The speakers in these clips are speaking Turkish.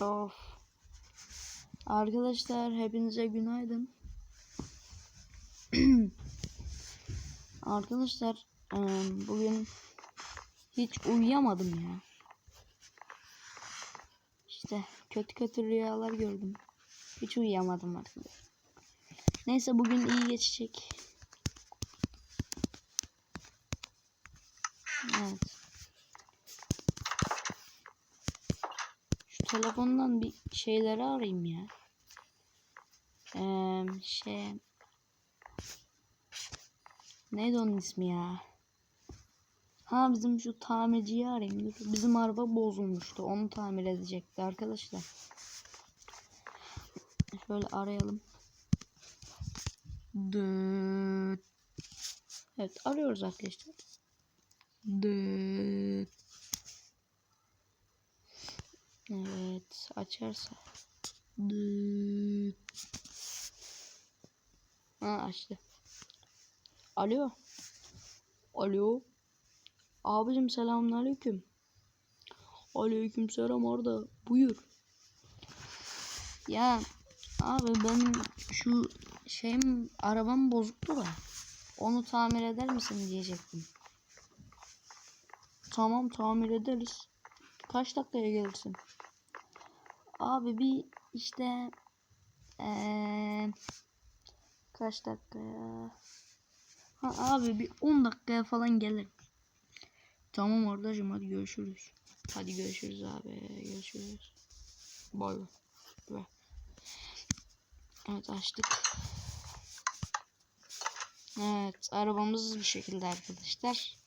of. Arkadaşlar hepinize günaydın. Arkadaşlar bugün hiç uyuyamadım ya. İşte kötü kötü rüyalar gördüm. Hiç uyuyamadım arkadaşlar. Neyse bugün iyi geçecek. Evet. Telefondan bir şeyleri arayayım ya. Ee, şey Neydi onun ismi ya? Ha bizim şu tamirciyi arayayım. Dur. Bizim araba bozulmuştu. Onu tamir edecekti arkadaşlar. Şöyle arayalım. Dıt. Evet arıyoruz arkadaşlar. Dıt. Evet açarsa. Ha açtı. Alo. Alo. Abicim selamünaleyküm. Aleyküm selam Arda. Buyur. Ya abi benim şu şeyim arabam bozuktu da. Onu tamir eder misin diyecektim. Tamam tamir ederiz. Kaç dakikaya gelirsin? Abi bir işte eee kaç dakikaya? Ha abi bir 10 dakikaya falan gelir. Tamam Ardacığım hadi görüşürüz. Hadi görüşürüz abi. Görüşürüz. Bay. Bay. Evet açtık. Evet arabamız bir şekilde arkadaşlar.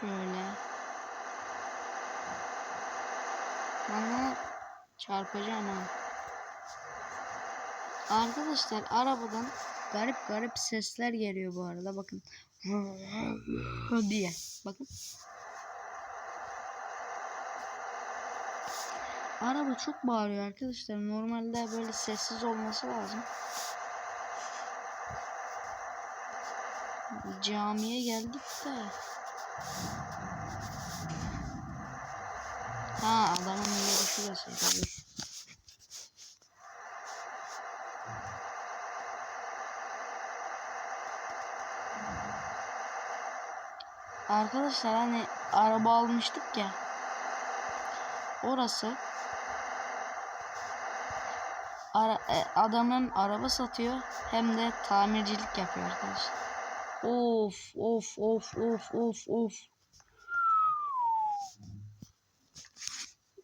Şöyle. Bana ha. Arkadaşlar arabadan garip garip sesler geliyor bu arada bakın. diye. Bakın. Araba çok bağırıyor arkadaşlar. Normalde böyle sessiz olması lazım. Camiye geldik de. Ha adamın yeri şurası. Dur. Arkadaşlar hani araba almıştık ya. Orası ara, e, adamın araba satıyor hem de tamircilik yapıyor arkadaşlar. Of of of of of of.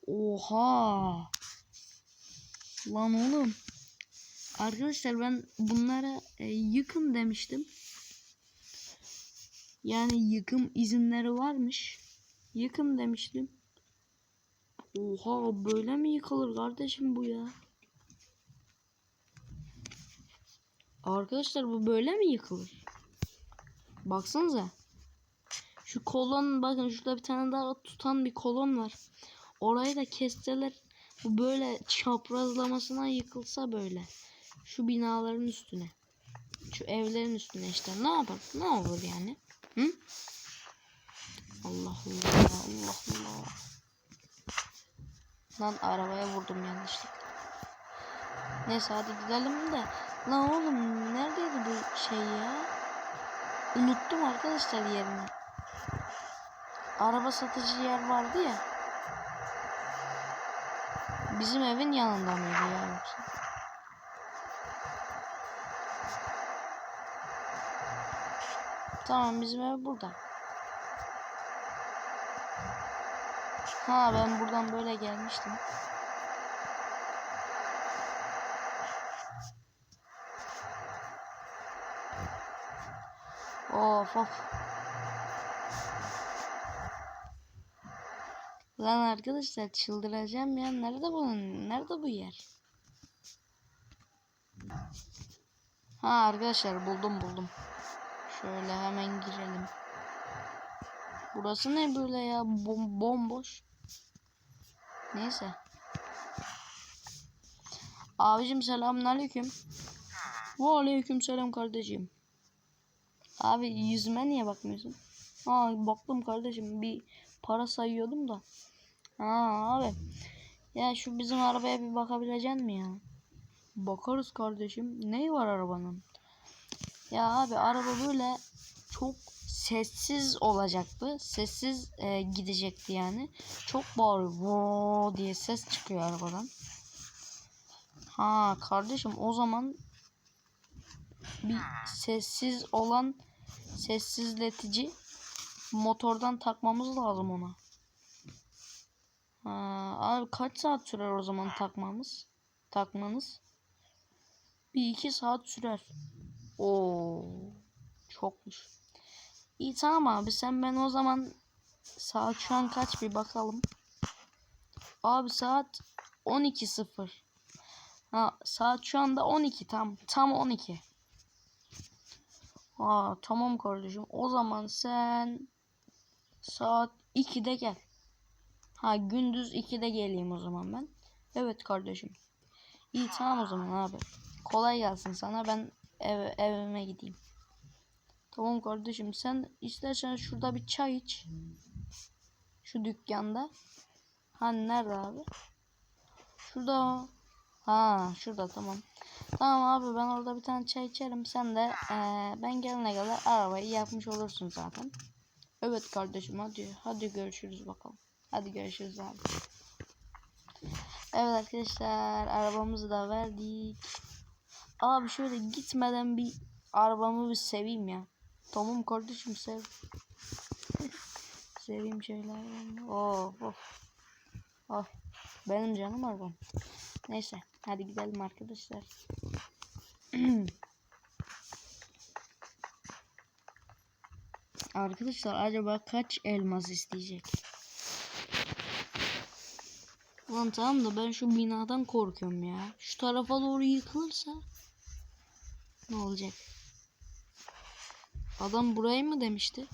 Oha. Lan oğlum. Arkadaşlar ben bunlara e, yıkın demiştim. Yani yıkım izinleri varmış. Yıkım demiştim. Oha böyle mi yıkılır kardeşim bu ya? Arkadaşlar bu böyle mi yıkılır? Baksanıza. Şu kolon bakın şurada bir tane daha tutan bir kolon var. Orayı da kesseler bu böyle çaprazlamasına yıkılsa böyle. Şu binaların üstüne. Şu evlerin üstüne işte ne yapar? Ne olur yani? Hı? Allah Allah Allah Allah. Lan arabaya vurdum yanlışlıkla. Neyse hadi gidelim de. Lan oğlum neredeydi bu şey ya? Unuttum arkadaşlar yerini. Araba satıcı yer vardı ya. Bizim evin yanında mıydı ya yoksa? Tamam bizim ev burada. Ha ben buradan böyle gelmiştim. Of of. Lan arkadaşlar çıldıracağım ya. Nerede bu? Nerede bu yer? Ha arkadaşlar buldum buldum. Şöyle hemen girelim. Burası ne böyle ya? Bom bomboş. Neyse. Abicim selamünaleyküm. Ve aleyküm selam kardeşim. Abi yüzüme niye bakmıyorsun? Aa baktım kardeşim bir para sayıyordum da. Aa abi. Ya şu bizim arabaya bir bakabilecek mi ya? Bakarız kardeşim. Neyi var arabanın? Ya abi araba böyle çok sessiz olacaktı. Sessiz e, gidecekti yani. Çok bağırıyor. Voo diye ses çıkıyor arabadan. Ha kardeşim o zaman bir sessiz olan sessizletici motordan takmamız lazım ona. Ha, abi kaç saat sürer o zaman takmamız? Takmanız? Bir iki saat sürer. Oo, çokmuş. İyi tamam abi sen ben o zaman saat şu an kaç bir bakalım. Abi saat 12.00. Ha saat şu anda 12 tam tam 12. Aa tamam kardeşim. O zaman sen saat 2'de gel. Ha gündüz 2'de geleyim o zaman ben. Evet kardeşim. İyi tamam o zaman abi. Kolay gelsin sana. Ben ev, evime gideyim. Tamam kardeşim sen istersen şurada bir çay iç. Şu dükkanda. Hani nerede abi? Şurada. Ha şurada tamam. Tamam abi ben orada bir tane çay içerim. Sen de eee, ben gelene kadar arabayı yapmış olursun zaten. Evet kardeşim hadi. Hadi görüşürüz bakalım. Hadi görüşürüz abi. Evet arkadaşlar arabamızı da verdik. Abi şöyle gitmeden bir arabamı bir seveyim ya. Tamam kardeşim sev. Seveyim şöyle. Oh, oh. Oh. Benim canım arabam. Neyse hadi gidelim arkadaşlar. arkadaşlar acaba kaç elmas isteyecek? Ulan tamam da ben şu binadan korkuyorum ya. Şu tarafa doğru yıkılırsa ne olacak? Adam burayı mı demişti?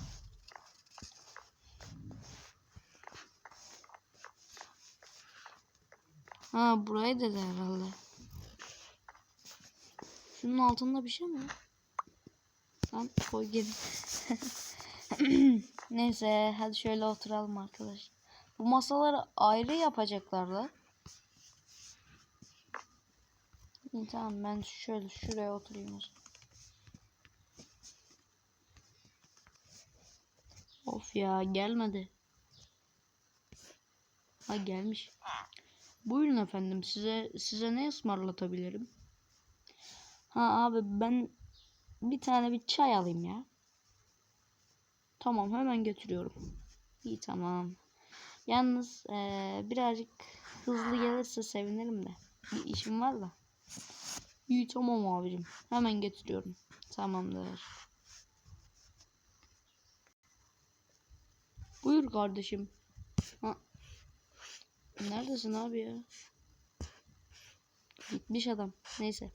Ha burayı dedi herhalde. Şunun altında bir şey mi? Lan koy geri. Neyse hadi şöyle oturalım arkadaş. Bu masaları ayrı yapacaklar da. İyi, tamam ben şöyle şuraya oturayım o zaman. Of ya gelmedi. Ha gelmiş. Buyurun efendim size size ne ısmarlatabilirim? Ha abi ben bir tane bir çay alayım ya. Tamam hemen götürüyorum. İyi tamam. Yalnız eee, birazcık hızlı gelirse sevinirim de. Bir işim var da. İyi tamam abicim. Hemen getiriyorum. Tamamdır. Buyur kardeşim. Ha. Neredesin abi ya? Gitmiş adam. Neyse.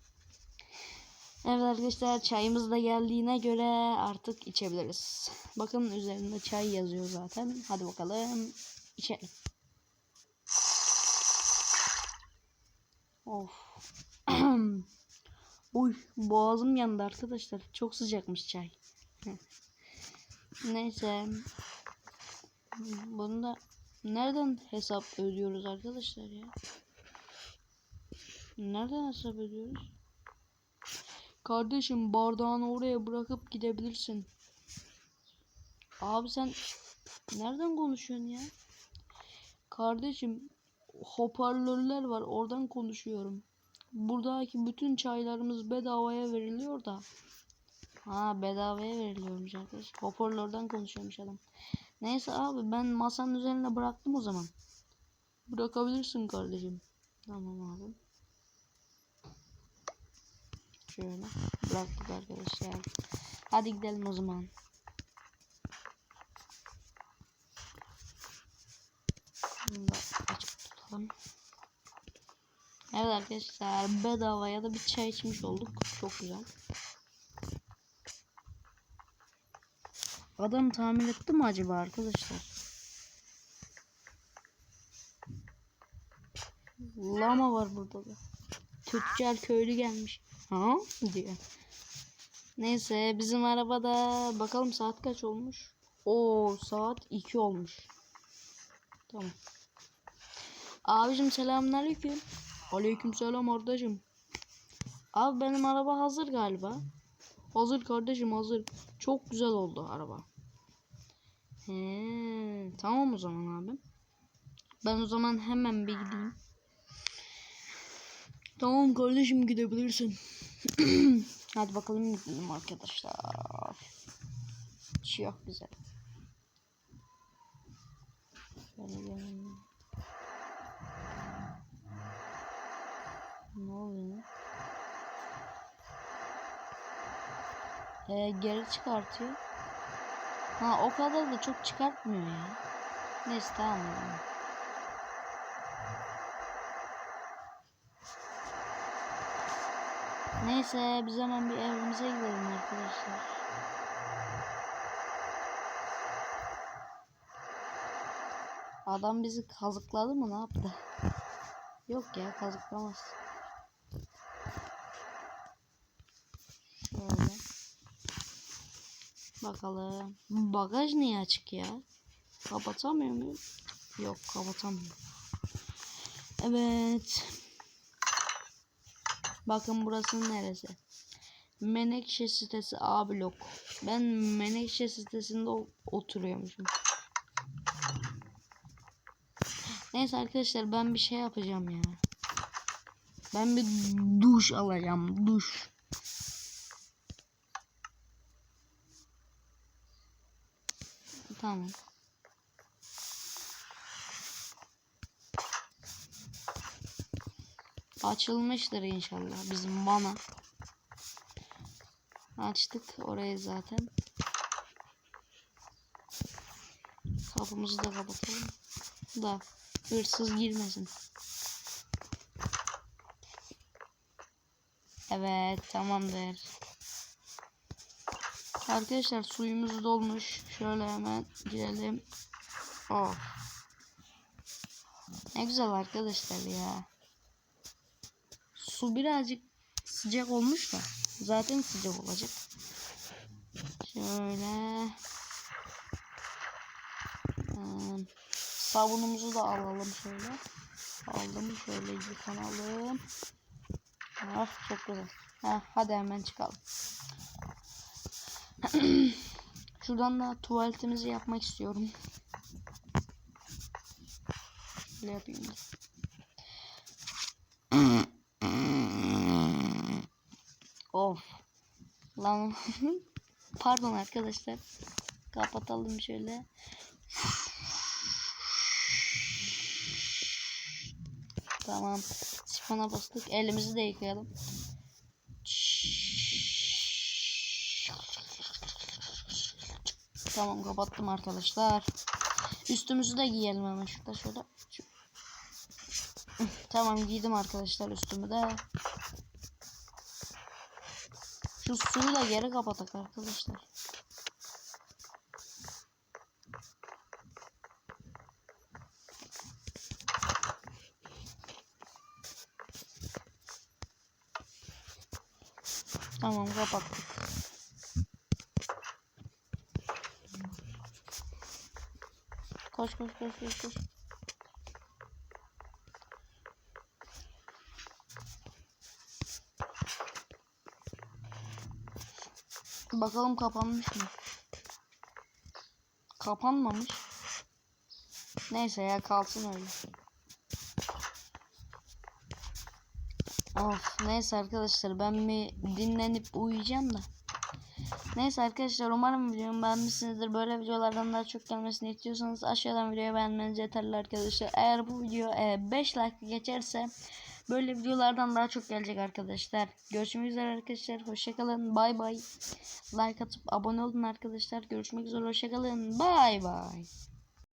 Evet arkadaşlar çayımız da geldiğine göre artık içebiliriz. Bakın üzerinde çay yazıyor zaten. Hadi bakalım içelim. Of. Uy boğazım yandı arkadaşlar. Çok sıcakmış çay. Neyse. Bunu da nereden hesap ödüyoruz arkadaşlar ya? Nereden hesap ödüyoruz? Kardeşim bardağını oraya bırakıp gidebilirsin. Abi sen nereden konuşuyorsun ya? Kardeşim hoparlörler var oradan konuşuyorum. Buradaki bütün çaylarımız bedavaya veriliyor da. Ha bedavaya veriliyormuş arkadaş. Hoparlörden konuşuyormuş adam. Neyse abi ben masanın üzerine bıraktım o zaman. Bırakabilirsin kardeşim. Tamam abi. Şöyle bıraktık arkadaşlar. Hadi gidelim o zaman. Bunu da açık tutalım. Evet arkadaşlar bedavaya da bir çay içmiş olduk. Çok güzel. Adam tamir etti mi acaba arkadaşlar? Lama var burada da. Tüccar köylü gelmiş. Ha diyor. Neyse bizim arabada bakalım saat kaç olmuş. O saat 2 olmuş. Tamam. Abicim selamünaleyküm. Aleyküm selam Ardacım. Abi benim araba hazır galiba. Hazır kardeşim hazır. Çok güzel oldu araba. He, tamam o zaman abim. Ben o zaman hemen bir gideyim. Tamam kardeşim gidebilirsin. Hadi bakalım gidelim arkadaşlar. Çok güzel. Şöyle gelin. Ne oluyor? Ee, geri çıkartıyor. Ha o kadar da çok çıkartmıyor ya. Neyse tamam. Neyse biz hemen bir evimize gidelim arkadaşlar. Adam bizi kazıkladı mı ne yaptı? Yok ya kazıklamaz. Şöyle. Bakalım. Bagaj niye açık ya? Kapatamıyor muyum? Yok kapatamıyorum. Evet. Bakın burası neresi? Menekşe sitesi A blok. Ben Menekşe sitesinde oturuyormuşum. Neyse arkadaşlar ben bir şey yapacağım ya. Ben bir duş alacağım. Duş. Tamam. Açılmıştır inşallah bizim bana. Açtık orayı zaten. Kapımızı da kapatalım. Da hırsız girmesin. Evet tamamdır. Arkadaşlar suyumuz dolmuş. Şöyle hemen girelim. Oh. Ne güzel arkadaşlar ya. Su birazcık sıcak olmuş da. Zaten sıcak olacak. Şöyle. Hmm, Sabunumuzu da alalım şöyle. Aldım şöyle yıkanalım. Ah çok güzel. Ha, hadi hemen çıkalım. Şuradan da tuvaletimizi yapmak istiyorum. Ne yapayım? of. Lan pardon arkadaşlar. Kapatalım şöyle. Tamam. Sifona bastık. Elimizi de yıkayalım. Tamam kapattım arkadaşlar. Üstümüzü de giyelim hemen şurada şöyle. Tamam giydim arkadaşlar üstümü de. Şu suyu da geri kapatak arkadaşlar. Tamam kapattık. Koş koş koş koş koş. Bakalım kapanmış mı? Kapanmamış. Neyse ya kalsın öyle. Of neyse arkadaşlar ben bir dinlenip uyuyacağım da. Neyse arkadaşlar umarım videomu beğenmişsinizdir. Böyle videolardan daha çok gelmesini istiyorsanız aşağıdan videoyu beğenmeniz yeterli arkadaşlar. Eğer bu video 5 like geçerse böyle videolardan daha çok gelecek arkadaşlar. Görüşmek üzere arkadaşlar. Hoşçakalın. Bay bay. Like atıp abone olun arkadaşlar. Görüşmek üzere. Hoşçakalın. Bay bay.